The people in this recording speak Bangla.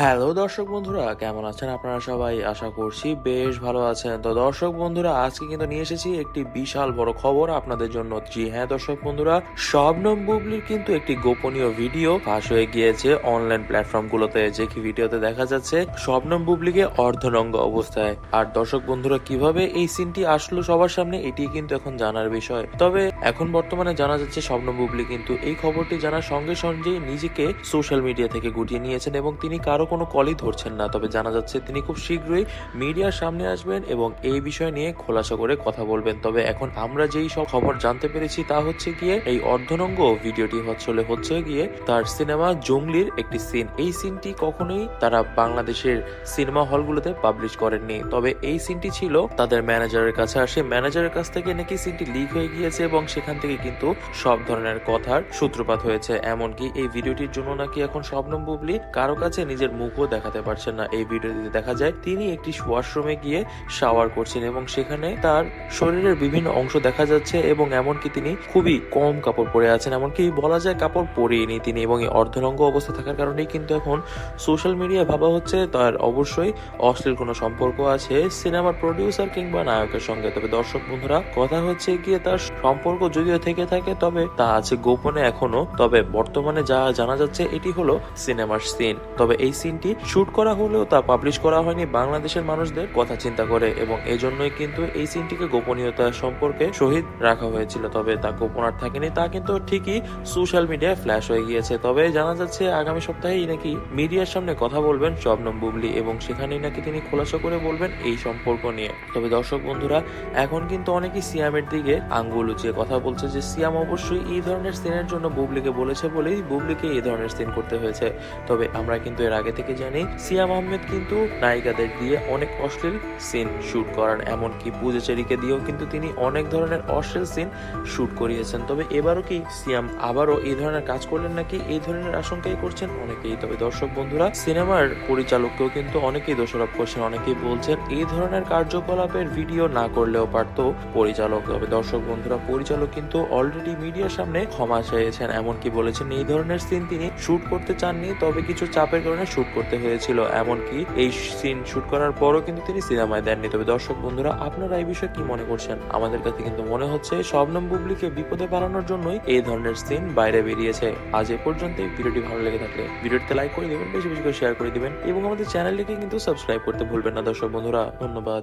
হ্যালো দর্শক বন্ধুরা, কেমন আছেন আপনারা সবাই? আশা করছি বেশ ভালো আছেন। তো দর্শক বন্ধুরা, আজকে কিন্তু নিয়ে এসেছি একটি বিশাল বড় খবর আপনাদের জন্য। জি হ্যাঁ দর্শক বন্ধুরা, শবনম বুবলির কিন্তু একটি গোপনীয় ভিডিও ফাঁস হয়ে গিয়েছে অনলাইন প্ল্যাটফর্ম গুলোতে যে কি ভিডিওতে দেখা যাচ্ছে, শবনম বুবলিকে অর্ধনঙ্গ অবস্থায়। আর দর্শক বন্ধুরা, কীভাবে এই সিনটি আসলো সবার সামনে, এটি কিন্তু এখন জানার বিষয়। তবে এখন বর্তমানে জানা যাচ্ছে, শবনম বুবলি কিন্তু এই খবরটি জানার সঙ্গে সঙ্গেই নিজেকে সোশ্যাল মিডিয়া থেকে গুটিয়ে নিয়েছেন এবং তিনি কারও কোনো কলই ধরছেন না। তবে জানা যাচ্ছে তিনি খুব শীঘ্রই মিডিয়ার সামনে আসবেন এবং এই বিষয় নিয়ে খোলাসা করে কথা বলবেন। তবে এখন আমরা যেই সব খবর জানতে পেরেছি তা হচ্ছে গিয়ে এই অর্ধনঙ্গ ভিডিওটি হচ্ছে হচ্ছে গিয়ে তার সিনেমা জঙ্গলির একটি সিন এই সিনটি কখনোই তারা বাংলাদেশের সিনেমা হলগুলোতে পাবলিশ করেননি। তবে এই সিনটি ছিল তাদের ম্যানেজারের কাছে আসে ম্যানেজারের কাছ থেকে নাকি সিনটি লিক হয়ে গিয়েছে এবং সেখান থেকে কিন্তু সব ধরনের কথার সূত্রপাত হয়েছে। এমনকি এই ভিডিওটির জন্য নাকি এখন শবনম বুবলি কারও কাছে নিজের মুখও দেখাতে পারছেন না এই ভিডিওটিতে দেখা যায় তিনি একটি ওয়াশরুমে গিয়ে শাওয়ার করছেন এবং সেখানে তার শরীরের বিভিন্ন অংশ দেখা যাচ্ছে এবং এমনকি তিনি খুবই কম কাপড় পরে আছেন। এমনকি বলা যায় কাপড় পরেইনি তিনি এবং এই অর্ধনঙ্গ অবস্থা থাকার কারণেই কিন্তু এখন সোশ্যাল মিডিয়া ভাবা হচ্ছে তার অবশ্যই অশ্লীল কোনো সম্পর্ক আছে সিনেমার প্রডিউসার কিংবা নায়কের সঙ্গে। তবে দর্শক বন্ধুরা, কথা হচ্ছে গিয়ে তার সম্পর্ক যদিও থেকে থাকে, তবে তা আছে গোপনে এখনও। তবে বর্তমানে যা জানা যাচ্ছে, এটি হলো সিনেমার সিন। তবে এই সিনটি শুট করা হলেও তা পাবলিশ করা হয়নি বাংলাদেশের মানুষদের কথা চিন্তা করে এবং এজন্যই কিন্তু এই সিনটিকে গোপনীয়তা সম্পর্কে শহীদ রাখা হয়েছিল। তবে তা গোপন আর থাকেনি, তা কিন্তু ঠিকই সোশ্যাল মিডিয়ায় ফ্ল্যাশ হয়ে গিয়েছে। তবে জানা যাচ্ছে আগামী সপ্তাহেই নাকি মিডিয়ার সামনে কথা বলবেন শবনম বুবলি এবং সেখানেই নাকি তিনি খোলাসা করে বলবেন এই সম্পর্ক নিয়ে। তবে দর্শক বন্ধুরা, এখন কিন্তু অনেকেই সিয়ামের দিকে আঙ্গুল উঁচিয়ে কথা বলছে যে সিয়াম অবশ্যই এই ধরনের সিনের জন্য বুবলিকে বলেছে বলেই বুবলিকে এই ধরনের সিন করতে হয়েছে। তবে আমরা কিন্তু এর আগে থেকে জানি, সিয়াম আহমেদ কিন্তু নায়িকাদের দিয়ে অনেক অশ্লীল সিন শুট করান, এমনকি পূজাচেরিকে দিয়েও কিন্তু তিনি অনেক ধরনের অশ্লীল সিন শুট করিয়েছেন। তবে এবারও কি সিয়াম আবারও এই ধরনের কাজ করলেন নাকি এই ধরনের আশঙ্কাই করছেন অনেকেই? তবে দর্শক বন্ধুরা, সিনেমার পরিচালককেও কিন্তু অনেকেই দোষারোপ করছেন, অনেকেই বলছেন এই ধরনের কার্যকলাপের ভিডিও না করলেও পারত পরিচালক। তবে দর্শক বন্ধুরা, পরিচালক কিন্তু অলরেডি মিডিয়ার সামনে ক্ষমা চেয়েছেন, এমনকি বলেছেন এই ধরনের সিন তিনি শুট করতে চাননি, তবে কিছু চাপের কারণে শুট করতে হয়েছিল, এমনকি এই সিন শুট করার পরও কিন্তু তিনি সিনেমায় দেননি। তবে দর্শক বন্ধুরা, আপনারা এই বিষয়ে কি মনে করছেন? আমাদের কাছে কিন্তু মনে হচ্ছে, শবনম বুবলিকে বিপদে পালানোর জন্যই এই ধরনের সিন বাইরে বেরিয়েছে। আজ এ পর্যন্ত ভিডিওটি ভালো লেগে থাকলে ভিডিওটিতে লাইক করে দেবেন, বেশি বেশি করে শেয়ার করে দিবেন, এবং আমাদের চ্যানেলটিকে কিন্তু সাবস্ক্রাইব করতে ভুলবেন না দর্শক বন্ধুরা। ধন্যবাদ।